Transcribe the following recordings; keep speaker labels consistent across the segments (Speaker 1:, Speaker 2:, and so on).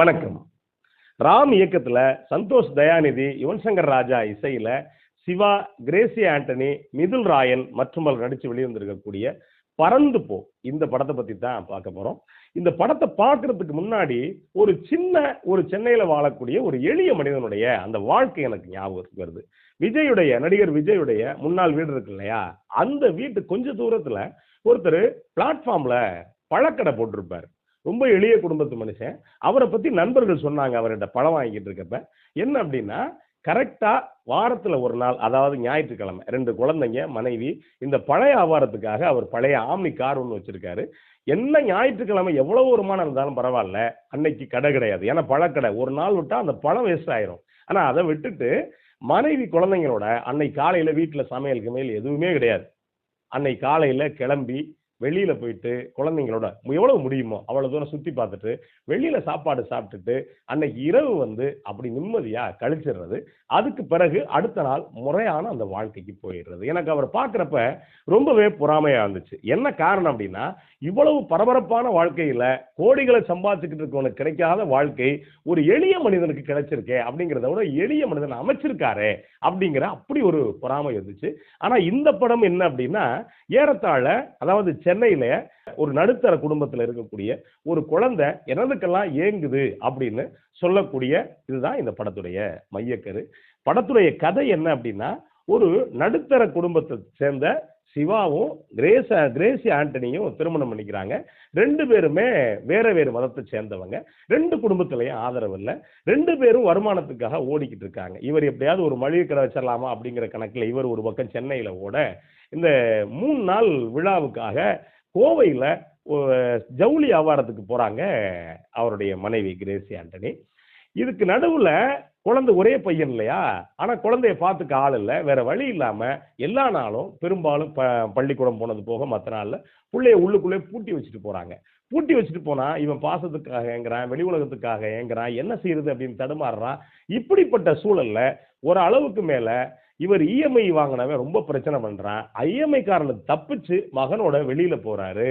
Speaker 1: வணக்கம். ராம் இயக்கத்துல சந்தோஷ் தயாநிதி யுவன் சங்கர் ராஜா இசையில சிவா கிரேசி ஆண்டனி மிதுல் ராயன் மற்றும் பலர் நடிச்சு வெளிவந்திருக்கக்கூடிய பறந்து போ. இந்த படத்தை பத்தி தான் பார்க்க போறோம். இந்த படத்தை பார்க்கறதுக்கு முன்னாடி ஒரு சின்ன ஒரு சென்னையில வாழக்கூடிய ஒரு எளிய மனிதனுடைய அந்த வாழ்க்கை எனக்கு ஞாபகத்துக்கு வருது. விஜயுடைய நடிகர் விஜயுடைய முன்னாள் வீடு இருக்கு இல்லையா? அந்த வீட்டு கொஞ்ச தூரத்துல ஒருத்தர் பிளாட்ஃபார்ம்ல பழக்கடை போட்டிருப்பார். ரொம்ப எளிய குடும்பத்து மனுஷன். அவரை பத்தி நண்பர்கள் சொன்னாங்க அவர்கிட்ட பழம் வாங்கிட்டு இருக்கப்ப. என்ன அப்படின்னா கரெக்டா வாரத்துல ஒரு நாள் அதாவது ஞாயிற்றுக்கிழமை ரெண்டு குழந்தைங்க மனைவி இந்த பழைய வியாபாரத்துக்காக அவர் பழைய ஆம்னி கார் ஒன்று வச்சிருக்காரு. என்ன ஞாயிற்றுக்கிழமை எவ்வளவு வருமானம் இருந்தாலும் பரவாயில்ல அன்னைக்கு கடை கிடையாது. ஏன்னா பழக்கடை. ஒரு நாள் விட்டா அந்த பழம் வேஸ்ட் ஆயிரும். ஆனா அதை விட்டுட்டு மனைவி குழந்தைங்களோட அன்னைக்கு காலையில வீட்டுல சமையலுக்கு மேல் எதுவுமே கிடையாது. அன்னைக்கு காலையில கிளம்பி வெளியில் போயிட்டு குழந்தைங்களோட எவ்வளவு முடியுமோ அவ்வளோ தூரம் சுற்றி பார்த்துட்டு வெளியில் சாப்பாடு சாப்பிட்டுட்டு அன்னைக்கு இரவு வந்து அப்படி நிம்மதியாக கழிச்சிடுறது. அதுக்கு பிறகு அடுத்த நாள் முறையான அந்த வாழ்க்கைக்கு போயிடுறது. எனக்கு அவர் பார்க்குறப்ப ரொம்பவே பொறாமையாக இருந்துச்சு. என்ன காரணம் அப்படின்னா இவ்வளவு பரபரப்பான வாழ்க்கையில் கோடிகளை சம்பாதிச்சுக்கிட்டு இருக்கவனுக்கு கிடைக்காத வாழ்க்கை ஒரு எளிய மனிதனுக்கு கிடைச்சிருக்கே அப்படிங்கிறத விட எளிய மனிதன் அமைச்சிருக்காரே அப்படிங்கிற அப்படி ஒரு பொறாமை இருந்துச்சு. ஆனால் இந்த படம் என்ன அப்படின்னா ஏறத்தாழ அதாவது சென்னையில ஒரு நடுத்தர குடும்பத்துல இருக்கக்கூடிய ஒரு குழந்தை எனதுக்கெல்லாம் ஏங்குது அப்படின்னு சொல்லக்கூடிய இதுதான் இந்த படத்துடைய மையக்கரு. படத்துடைய கதை என்ன அப்படின்னா ஒரு நடுத்தர குடும்பத்தை சேர்ந்த சிவாவும் கிரேச கிரேசி ஆண்டனியும் திருமணம் பண்ணிக்கிறாங்க. ரெண்டு பேருமே வேற வேறு மதத்தை சேர்ந்தவங்க. ரெண்டு குடும்பத்திலையும் ஆதரவு இல்லை. ரெண்டு பேரும் வருமானத்துக்காக ஓடிக்கிட்டு இருக்காங்க. இவர் எப்படியாவது ஒரு மளிகை கடை வச்சிடலாமா அப்படிங்கிற கணக்கில் இவர் ஒரு பக்கம் சென்னையில் ஓட இந்த மூணு நாள் விழாவுக்காக கோவையில் ஜவுளி வியாபாரத்துக்கு போகிறாங்க அவருடைய மனைவி கிரேசி ஆண்டனி. இதுக்கு நடுவில் குழந்தை ஒரே பையன் இல்லையா? ஆனால் குழந்தைய பார்த்துக்க ஆள் இல்லை. வேற வழி இல்லாமல் எல்லா நாளும் பெரும்பாலும் ப பள்ளிக்கூடம் போனது போக மற்ற நாளில் பிள்ளைய உள்ளுக்குள்ளே பூட்டி வச்சுட்டு போகிறாங்க பூட்டி வச்சுட்டு போனால் இவன் பாசத்துக்காக ஏங்குறான் வெளி உலகத்துக்காக ஏங்குறான் என்ன செய்யறது அப்படின்னு தடுமாறுறான். இப்படிப்பட்ட சூழலில் ஒரு அளவுக்கு மேலே இவர் இஎம்ஐ வாங்கினவன் ரொம்ப பிரச்சனை பண்றான். ஐஎம்ஐ காரனை தப்பிச்சு மகனோட வெளியில போறாரு.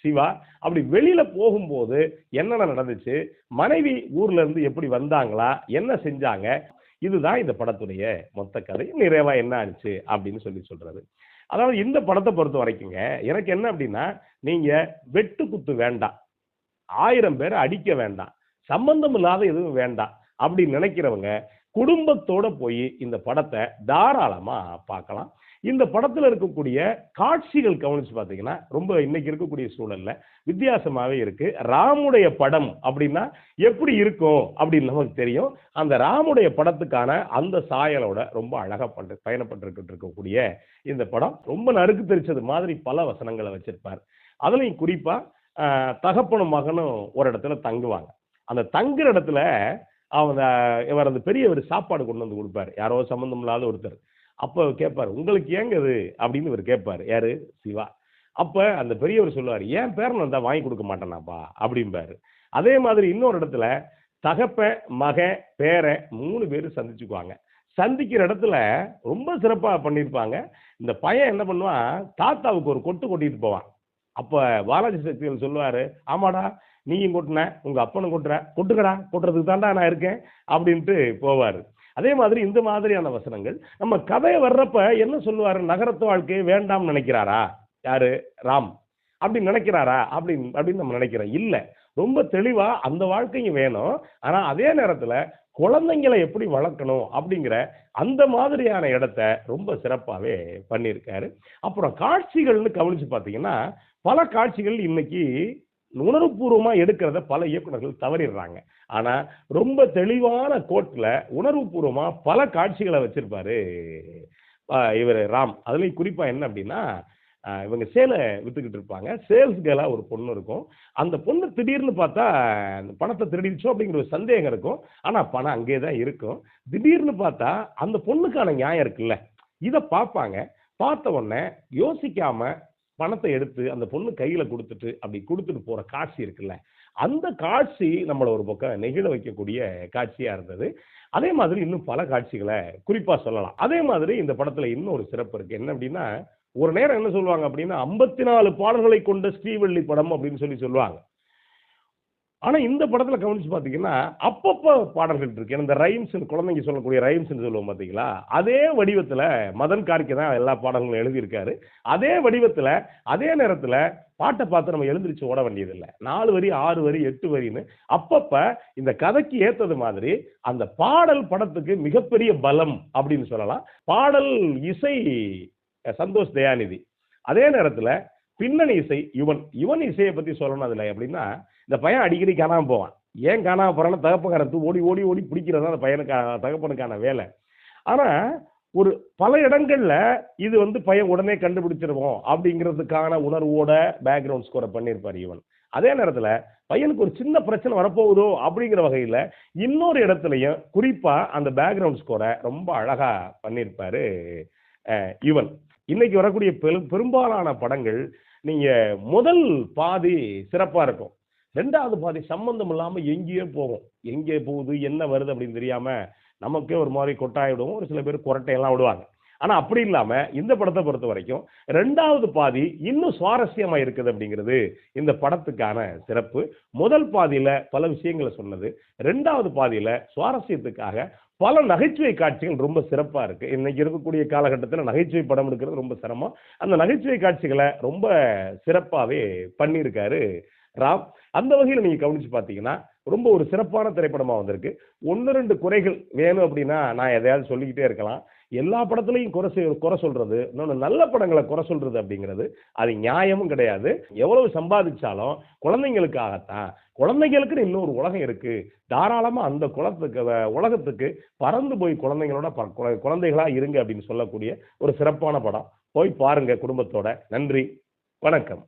Speaker 1: சிவா அப்படி வெளியில போகும்போது என்னென்ன நடந்துச்சு? மனைவி ஊர்ல இருந்து எப்படி வந்தாங்களா? என்ன செஞ்சாங்க? இதுதான் இந்த படத்துடைய மொத்த கதை. நிறைவா என்ன ஆச்சு அப்படின்னு சொல்லி சொல்றது அதாவது இந்த படத்தை பொறுத்த வரைக்குங்க எனக்கு என்ன அப்படின்னா நீங்க வெட்டு குத்து வேண்டாம். ஆயிரம் பேரை அடிக்க வேண்டாம். சம்பந்தம் இல்லாத எதுவும் வேண்டாம். அப்படி நினைக்கிறவங்க குடும்பத்தோட போய் இந்த படத்தை தாராளமாக பார்க்கலாம். இந்த படத்தில் இருக்கக்கூடிய காட்சிகள் கவனிச்சு பார்த்தீங்கன்னா ரொம்ப இன்னைக்கு இருக்கக்கூடிய சூழலில் வித்தியாசமாகவே இருக்குது ராமுடைய படம் அப்படின்னா எப்படி இருக்கும் அப்படின்னு நமக்கு தெரியும். அந்த ராமுடைய படத்துக்கான அந்த சாயலோட ரொம்ப அழகாக பண்ற பயணப்பட்டுருக்கிட்டு இருக்கக்கூடிய இந்த படம் ரொம்ப நறுக்கு தெரிச்சது மாதிரி பல வசனங்களை வச்சிருப்பார். அதுலேயும் குறிப்பாக தகப்பனும் மகனும் ஒரு இடத்துல தங்குவாங்க. அந்த தங்குற இடத்துல அவன் இவர் அந்த பெரியவர் சாப்பாடு கொண்டு வந்து கொடுப்பாரு. யாரோ சம்மந்தம் இல்லாத ஒருத்தர். அப்போ கேட்பார் உங்களுக்கு ஏங்க இது? அப்படின்னு இவர் கேட்பார். யார்? சிவா. அப்போ அந்த பெரியவர் சொல்லுவார் ஏன் பேரன் வந்தால் வாங்கி கொடுக்க மாட்டேனாப்பா. அப்படிம்பாரு. அதே மாதிரி இன்னொரு இடத்துல தகப்ப மக பேர மூணு பேரும் சந்திச்சுக்குவாங்க. சந்திக்கிற இடத்துல ரொம்ப சிறப்பாக பண்ணியிருப்பாங்க இந்த பையன் என்ன பண்ணுவான் தாத்தாவுக்கு ஒரு கொட்டு கொட்டிட்டு போவான். அப்போ பாலாஜி சக்திகள் சொல்லுவார் ஆமாடா நீயும் கொட்டின உங்கள் அப்பனும் கொட்டுற கொட்டுக்கடா கொட்டுறதுக்கு தாண்டா நான் இருக்கேன் அப்படின்ட்டு போவார். அதே மாதிரி இந்த மாதிரியான வசனங்கள் நம்ம கதையை வர்றப்ப என்ன சொல்லுவார்? நகரத்து வாழ்க்கையை வேண்டாம்னு நினைக்கிறாரா? யாரு? ராம். அப்படி நினைக்கிறாரா? அப்படின்னு அப்படின்னு நம்ம நினைக்கிறோம். இல்லை ரொம்ப தெளிவாக அந்த வாழ்க்கையும் வேணும். ஆனால் அதே நேரத்தில் குழந்தைங்களை எப்படி வளர்க்கணும் அப்படிங்கிற அந்த மாதிரியான இடத்த ரொம்ப சிறப்பாகவே பண்ணியிருக்காரு. அப்புறம் காட்சிகள்னு கவனிச்சு பார்த்தீங்கன்னா பல காட்சிகள் இன்னைக்கு உணர்வுபூர்வமாக எடுக்கிறத பல இயக்குநர்கள் தவறிடுறாங்க. ஆனால் ரொம்ப தெளிவான கோட்டில் உணர்வுபூர்வமாக பல காட்சிகளை வச்சிருப்பாரு இவர் ராம். அதுலேயும் குறிப்பாக என்ன அப்படின்னா இவங்க சேலை விற்றுக்கிட்டு இருப்பாங்க. சேல்ஸ் கேலாக ஒரு பொண்ணு இருக்கும். அந்த பொண்ணு திடீர்னு பார்த்தா பணத்தை திருடிச்சோ அப்படிங்கிற ஒரு சந்தேகம் இருக்கும். ஆனால் பணம் அங்கே தான் இருக்கும். திடீர்னு பார்த்தா அந்த பொண்ணுக்கான நியாயம் இருக்குல்ல. இதை பார்ப்பாங்க. பார்த்த உடனே யோசிக்காமல் பணத்தை எடுத்து அந்த பொண்ணு கையில கொடுத்துட்டு அப்படி கொடுத்துட்டு போற காட்சி இருக்குல்ல? அந்த காட்சி நம்மளை ஒரு பக்கம் நெகிழ வைக்கக்கூடிய காட்சியா இருந்தது. அதே மாதிரி இன்னும் பல காட்சிகளை குறிப்பா சொல்லலாம். அதே மாதிரி இந்த படத்துல இன்னும் ஒரு சிறப்பு இருக்கு. என்ன அப்படின்னா ஒரு நேரம் என்ன சொல்லுவாங்க அப்படின்னா ஐம்பத்தி நாலு பாடல்களை கொண்ட ஸ்ரீவள்ளி படம் அப்படின்னு சொல்லி சொல்லுவாங்க. ஆனால் இந்த படத்தில் கவனிச்சு பார்த்தீங்கன்னா அப்பப்போ பாடல்கள் இருக்கு. இந்த ரைம்ஸ் குழந்தைங்க சொல்லக்கூடிய ரைம்ஸ் சொல்லுவோம் பார்த்தீங்களா அதே வடிவத்தில் மதன் கார்கே தான் எல்லா பாடல்களும் எழுதியிருக்காரு. அதே வடிவத்தில் அதே நேரத்தில் பாட்டை பார்த்து நம்ம எழுந்திரிச்சு ஓட வேண்டியதில்லை. நாலு வரி ஆறு வரி எட்டு வரின்னு அப்பப்போ இந்த கதைக்கு ஏற்றது மாதிரி அந்த பாடல் படத்துக்கு மிகப்பெரிய பலம் அப்படின்னு சொல்லலாம். பாடல் இசை சந்தோஷ் தயாநிதி. அதே நேரத்தில் பின்னணி இசை யுவன். யுவன் இசையை பற்றி சொல்லணும் அதில் எப்படின்னா இந்த பையன் அடிக்கடி காணாமல் போவான். ஏன் காணாமல் போகிறான்னு தகப்பக்காரத்து ஓடி ஓடி ஓடி பிடிக்கிறது தான் அந்த பையனுக்கான தகப்பனுக்கான வேலை. ஆனால் ஒரு பல இடங்களில் இது வந்து பையன் உடனே கண்டுபிடிச்சிருவோம் அப்படிங்கிறதுக்கான உணர்வோட பேக்ரவுண்ட் ஸ்கோரை பண்ணியிருப்பார் இவன் அதே நேரத்தில் பையனுக்கு ஒரு சின்ன பிரச்சனை வரப்போகுதோ அப்படிங்கிற வகையில் இன்னொரு இடத்துலையும் குறிப்பாக அந்த பேக்ரவுண்ட் ஸ்கோரை ரொம்ப அழகாக பண்ணியிருப்பார் இவன் இன்னைக்கு வரக்கூடிய பெரும் பெரும்பாலான படங்கள் நீங்கள் முதல் பாதி சிறப்பாக இருக்கும். ரெண்டாவது பாதி சம்மந்தம் இல்லாமல் எங்கேயோ போகும். எங்கே போகுது என்ன வருது அப்படின்னு தெரியாமல் நமக்கே ஒரு மாதிரி கொட்டாய் விடுவோம் ஒரு சில பேர் குரட்டையெல்லாம் விடுவாங்க. ஆனால் அப்படி இல்லாமல் இந்த படத்தை பொறுத்த வரைக்கும் ரெண்டாவது பாதி இன்னும் சுவாரஸ்யமாக இருக்குது அப்படிங்கிறது இந்த படத்துக்கான சிறப்பு. முதல் பாதியில் பல விஷயங்களை சொன்னது. ரெண்டாவது பாதியில் சுவாரஸ்யத்துக்காக பல நகைச்சுவை காட்சிகள் ரொம்ப சிறப்பாக இருக்குது இன்னைக்கு இருக்கக்கூடிய காலகட்டத்தில் நகைச்சுவை படம் எடுக்கிறது ரொம்ப சிரமம். அந்த நகைச்சுவை காட்சிகளை ரொம்ப சிறப்பாகவே பண்ணியிருக்காரு ராம். அந்த வகையில் நீங்கள் கவனிச்சு பார்த்தீங்கன்னா ரொம்ப ஒரு சிறப்பான திரைப்படமா வந்திருக்கு. ஒன்று ரெண்டு குறைகள் வேணும் அப்படின்னா நான் எதையாவது சொல்லிக்கிட்டே இருக்கலாம். எல்லா படத்துலையும் குறை குறை சொல்றது இன்னொன்று நல்ல படங்களை குறை சொல்றது அப்படிங்கிறது அது நியாயமும் கிடையாது. எவ்வளவு சம்பாதிச்சாலும் குழந்தைங்களுக்காகத்தான். குழந்தைங்களுக்குன்னு இன்னொரு உலகம் இருக்கு. தாராளமா அந்த குலத்துக்கு உலகத்துக்கு பறந்து போய் குழந்தைங்களோட ப- குழந்தைகளா இருங்க அப்படின்னு சொல்லக்கூடிய ஒரு சிறப்பான படம். போய் பாருங்க குடும்பத்தோட. நன்றி. வணக்கம்.